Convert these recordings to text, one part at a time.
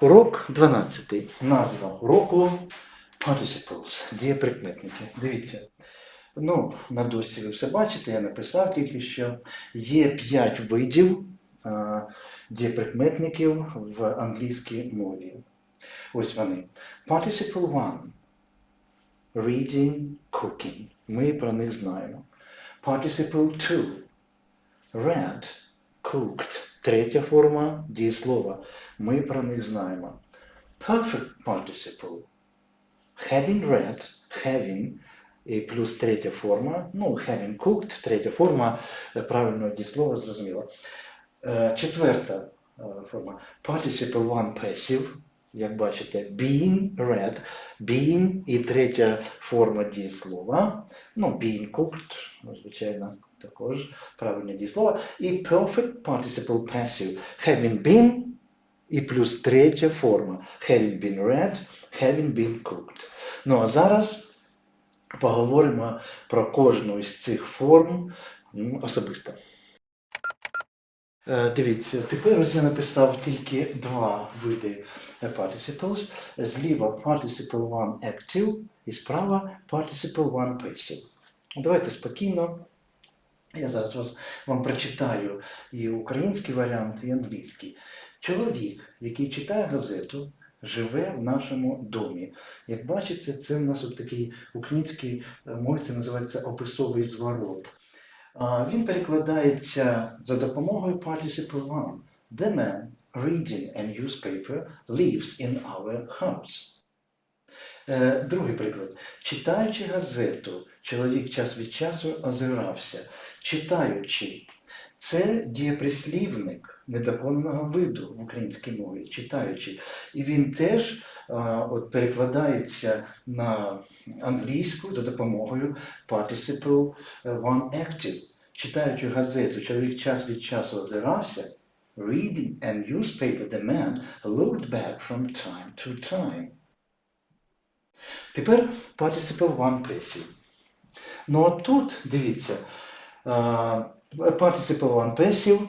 Урок 12. Назва уроку Participles, дієприкметники. Дивіться. Ну, на дошці ви все бачите, я написав тільки що. Є 5 видів а, дієприкметників в англійській мові. Ось вони. Participle 1. Reading, cooking. Ми про них знаємо. Participle 2. Read, cooked. Третя форма дієслова. Ми про них знаємо. Perfect participle. Having read, having і плюс третя форма. Ну, having cooked, третя форма е, правильного дієслова, зрозуміло. Е, Четверта е, форма. Participle one passive. Як бачите, being read, being і третя форма дієслова. Ну, being cooked, звичайно, також правильне дієслово. І perfect participle passive. Having been і плюс третя форма. Having been read, having been cooked. Ну а зараз поговоримо про кожну із цих форм особисто. Е, Дивіться, тепер я написав тільки два види е, participles. Зліва participle one active і справа participle one passive. Давайте спокійно. Я зараз вам прочитаю і український варіант, і англійський. Чоловік, який читає газету, живе в нашому домі. Як бачите, це в нас от такий український е, мові називається описовий зворот. Він перекладається за допомогою participle one. The man reading a newspaper lives in our house. Е, Другий приклад. Читаючи газету, чоловік час від часу озирався. Читаючи, це дієприслівник недоконаного виду в українській мові, читаючи. І він теж а, от, перекладається на англійську за допомогою participle е, one active. Читаючи газету, чоловік час від часу озирався. Reading a newspaper, the man looked back from time to time. Тепер participle one passive. Ну а тут, дивіться, а, participle one passive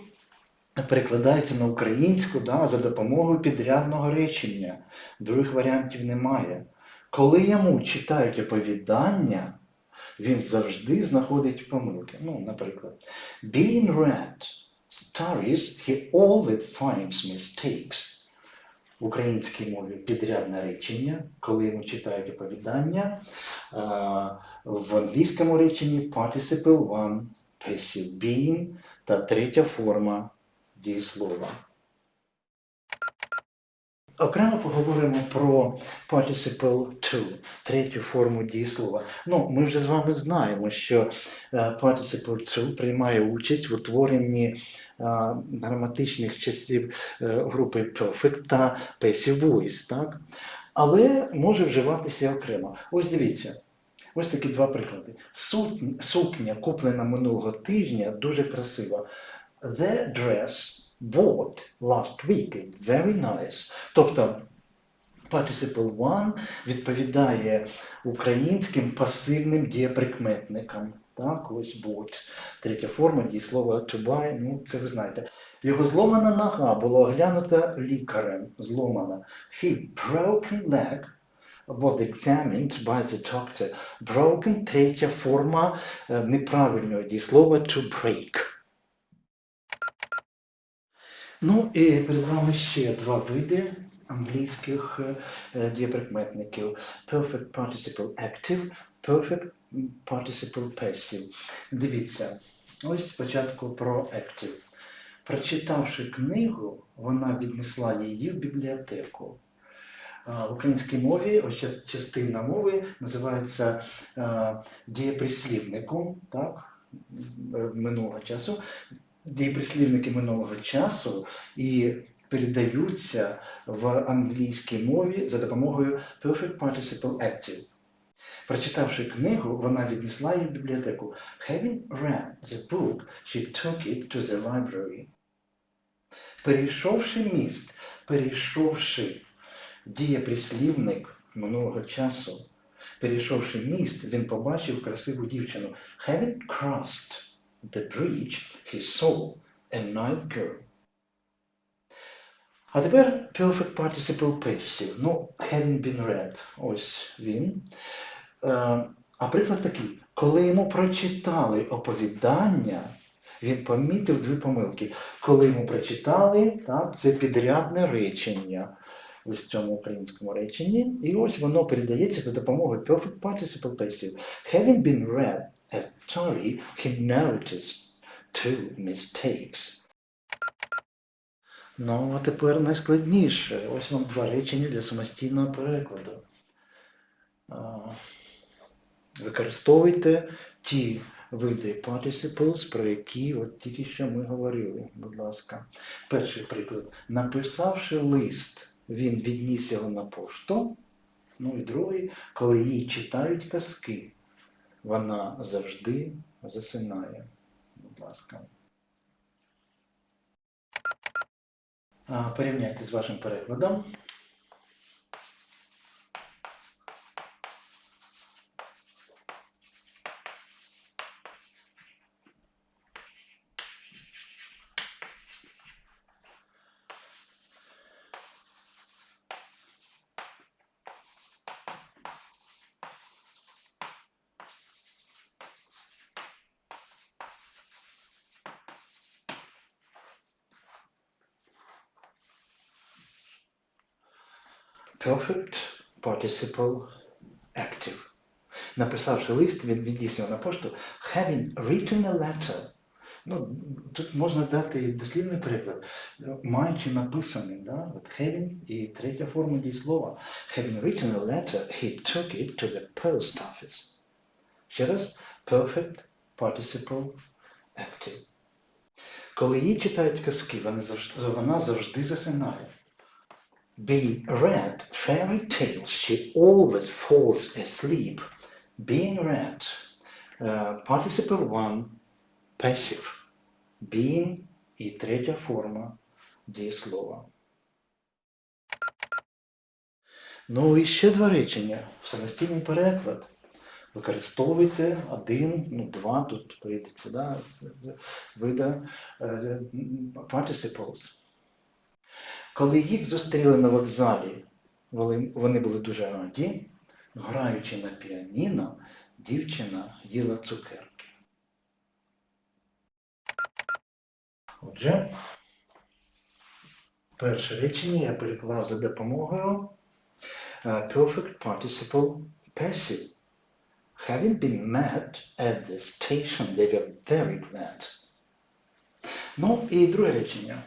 перекладається на українську да, за допомогою підрядного речення. Других варіантів немає. Коли йому читають оповідання, він завжди знаходить помилки. Ну, наприклад, being read stories, he always finds mistakes. В українській мові підрядне речення, коли йому читають оповідання. В англійському реченні participle one, passive being та третя форма дієслова. Окремо поговоримо про participle to, третю форму дієслова. Ну, ми вже з вами знаємо, що е, participle to приймає участь в утворенні е, граматичних часів е, групи perfect та passive voice, так? але може вживатися окремо. Ось дивіться. Ось такі два приклади. Сукня, куплена минулого тижня, дуже красива. The dress bought last week very nice. Тобто participle one відповідає українським пасивним дієприкметникам. Так, ось bought. Третя форма дієслова to buy, ну це ви знаєте. Його зломана нога була оглянута лікарем. Зломана. His broken leg was examined by the doctor. Broken – третя форма е, неправильного дієслова to break. Ну і перед вами ще два види англійських е, е, дієприкметників. Perfect participle active, perfect participle passive. Дивіться, ось спочатку про active. Прочитавши книгу, вона віднесла її в бібліотеку. В українській мові ось частина мови називається дієприслівником так, е, минулого часу. Дієприслівники минулого часу і передаються в англійській мові за допомогою Perfect Participle Active. Прочитавши книгу, вона віднесла її в бібліотеку. Having read the book, she took it to the library. Перейшовши міст, перейшовши дієприслівник минулого часу, перейшовши міст, він побачив красиву дівчину. Having crossed the bridge, he saw a nice girl. А тепер perfect participle passive. Ну, having been read. Ось він. Е, а приклад такий. Коли йому прочитали оповідання, він помітив дві помилки. Коли йому прочитали, так, це підрядне речення в цьому українському реченні. І ось воно передається за допомогою perfect participle passive. Having been read a story, he noticed two mistakes. Ну, а тепер найскладніше. Ось вам два речення для самостійного перекладу. Використовуйте ті види participles, про які от тільки що ми говорили. Будь ласка. Перший приклад. Написавши лист, він відніс його на пошту. Ну і другий, коли їй читають казки, вона завжди засинає. Будь ласка. Порівняйте з вашим перекладом. Perfect participle active. Написавши лист, він відніс його на пошту. Having written a letter. Ну, тут можна дати дослівний приклад. Маючи написаний, да? От having і третя форма дієслова. Having written a letter, he took it to the post office. Ще раз, perfect participle active. Коли їй читають казки, вона завжди засинає. Being read fairy tales, she always falls asleep. Being read, uh, participle one, passive. Being і третя форма дієслова. Ну і ще два речення. Самостійний переклад. Використовуйте один, ну два, тут прийдеться, да, вида е, participles. Коли їх зустріли на вокзалі, вони, були дуже раді, граючи на піаніно, дівчина їла цукерки. Отже, перше речення я переклав за допомогою е, Perfect Participle Passive. Having been met at the station, they were very glad. Ну і друге речення.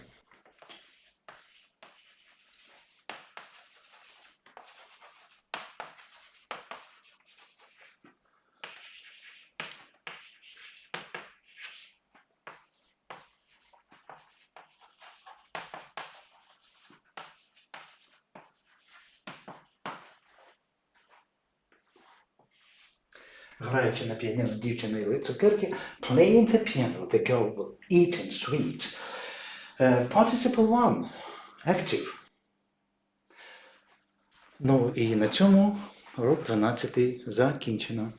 Граючи на піаніно дівчина їли цукерки, playing the piano, the girl was eating sweets. Е, participle one, active. Ну і на цьому урок 12 закінчено.